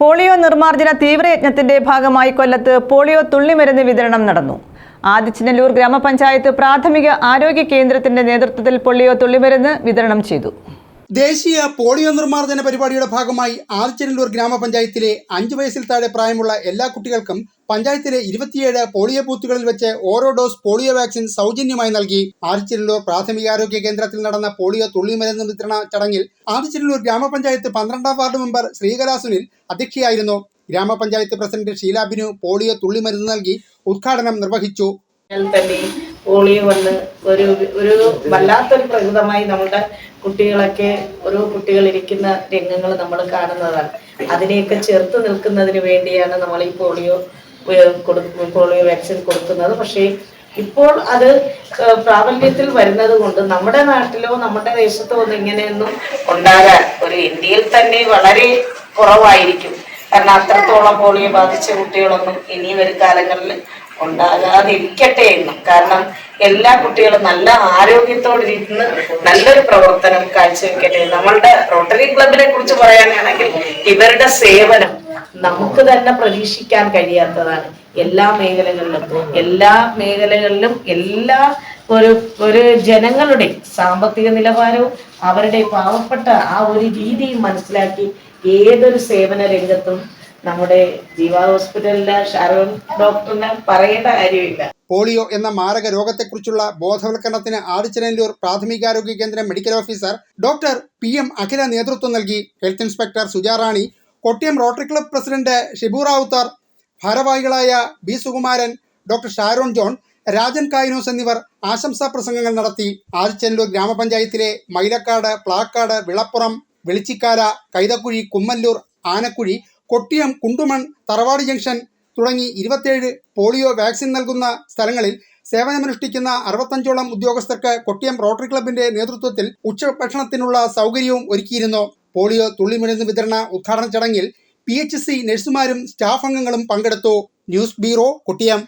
Polio നിർമ്മാർജന തീവ്രയജ്ഞത്തിന്റെ ഭാഗമായി കൊല്ലത്ത് polio തുള്ളിമരുന്ന് വിതരണം നടന്നു. ആദിച്ചനല്ലൂർ ഗ്രാമപഞ്ചായത്ത് പ്രാഥമിക ആരോഗ്യ കേന്ദ്രത്തിന്റെ നേതൃത്വത്തിൽ പോളിയോ തുള്ളിമരുന്ന് വിതരണം ചെയ്തു. ദേശീയ പോളിയോ നിർമ്മാർജന പരിപാടിയുടെ ഭാഗമായി ആദിച്ചനല്ലൂർ ഗ്രാമപഞ്ചായത്തിലെ അഞ്ചു വയസ്സിൽ താഴെ പ്രായമുള്ള എല്ലാ കുട്ടികൾക്കും പഞ്ചായത്തിലെ ഇരുപത്തിയേഴ് പോളിയോ ബൂത്തുകളിൽ വെച്ച് ഓരോ ഡോസ് പോളിയോ വാക്സിൻ സൗജന്യമായി നൽകി. ആദിച്ചനല്ലൂർ പ്രാഥമികാരോഗ്യ കേന്ദ്രത്തിൽ നടന്ന പോളിയോ തുള്ളിമരുന്ന് വിതരണ ചടങ്ങിൽ ആദിച്ചനല്ലൂർ ഗ്രാമപഞ്ചായത്ത് പന്ത്രണ്ടാം വാർഡ് മെമ്പർ ശ്രീകലാ സുനിൽ അധ്യക്ഷയായിരുന്നു. ഗ്രാമപഞ്ചായത്ത് പ്രസിഡന്റ് ഷീലാബിനു പോളിയോ തുള്ളിമരുന്ന് നൽകി ഉദ്ഘാടനം നിർവഹിച്ചു. പോളിയോ വന്ന് ഒരു ഒരു വല്ലാത്തൊരു പ്രകൃതമായി നമ്മുടെ കുട്ടികളൊക്കെ ഓരോ കുട്ടികൾ ഇരിക്കുന്ന രംഗങ്ങൾ നമ്മൾ കാണുന്നതാണ്. അതിനെയൊക്കെ ചെറുത്ത് നിൽക്കുന്നതിന് വേണ്ടിയാണ് നമ്മൾ ഈ പോളിയോ പോളിയോ വാക്സിൻ കൊടുക്കുന്നത്. പക്ഷേ ഇപ്പോൾ അത് പ്രാബല്യത്തിൽ വരുന്നത് കൊണ്ട് നമ്മുടെ നാട്ടിലോ നമ്മുടെ ദേശത്തോ ഒന്നും ഇങ്ങനെയൊന്നും ഉണ്ടാകാൻ ഒരു ഇന്ത്യയിൽ തന്നെ വളരെ കുറവായിരിക്കും. കാരണം അത്രത്തോളം പോളിയോ ബാധിച്ച കുട്ടികളൊന്നും ഇനി വരും കാലങ്ങളിൽ ഉണ്ടാകാതിരിക്കട്ടെ എന്ന്. കാരണം എല്ലാ കുട്ടികളും നല്ല ആരോഗ്യത്തോടിരുന്ന് നല്ലൊരു പ്രവർത്തനം കാഴ്ചവെക്കട്ടെ. നമ്മളുടെ റോട്ടറി ക്ലബിനെ കുറിച്ച് പറയാനാണെങ്കിൽ ഇവരുടെ സേവനം നമുക്ക് തന്നെ പ്രതീക്ഷിക്കാൻ കഴിയാത്തതാണ്. എല്ലാ മേഖലകളിലും എല്ലാ മേഖലകളിലും എല്ലാ ഒരു ഒരു ജനങ്ങളുടെ സാമ്പത്തിക നിലവാരവും അവരുടെ പാവപ്പെട്ട ആ ഒരു രീതിയും മനസ്സിലാക്കി ഏതൊരു സേവന രംഗത്തും നമ്മുടെ ജീവ ഹോസ്പിറ്റലിലെ ഷാരോൺ ഡോക്ടറിനെ പറയേണ്ട കാര്യമില്ല. പോളിയോ എന്ന മാരക രോഗത്തെക്കുറിച്ചുള്ള ബോധവൽക്കരണത്തിന് ആദിച്ചനല്ലൂർ പ്രാഥമികാരോഗ്യ കേന്ദ്രം medical officer doctor P M Akhila നേതൃത്വം നൽകി. Health inspector Sujarani Kottiyam rotary club president Shibu Rawther ഭാരവാഹികളായ ബി സുകുമാരൻ ഡോക്ടർ ഷാരോൺ ജോൺ രാജൻ കായിനോസ് എന്നിവർ ആശംസാ പ്രസംഗങ്ങൾ നടത്തി. ആദിച്ചനല്ലൂർ ഗ്രാമപഞ്ചായത്തിലെ മൈലക്കാട് പ്ലാക്കാട് വിളപ്പുറം വെളിച്ചിക്കാല കൈതക്കുഴി കുമ്മല്ലൂർ ആനക്കുഴി കൊട്ടിയം കുണ്ടുമൺ തറവാട് ജംഗ്ഷൻ തുടങ്ങി ഇരുപത്തേഴ് പോളിയോ വാക്സിൻ നൽകുന്ന സ്ഥലങ്ങളിൽ സേവനമനുഷ്ഠിക്കുന്ന അറുപത്തഞ്ചോളം ഉദ്യോഗസ്ഥർക്ക് കൊട്ടിയം റോട്ടറി ക്ലബിന്റെ നേതൃത്വത്തിൽ ഉച്ചഭക്ഷണത്തിനുള്ള സൗകര്യവും ഒരുക്കിയിരുന്നു. പോളിയോ തുള്ളിമരുന്ന് വിതരണ ഉദ്ഘാടന ചടങ്ങിൽ പി എച്ച് സി നഴ്സുമാരും സ്റ്റാഫ് അംഗങ്ങളും പങ്കെടുത്തു. News bureau Kottiyam.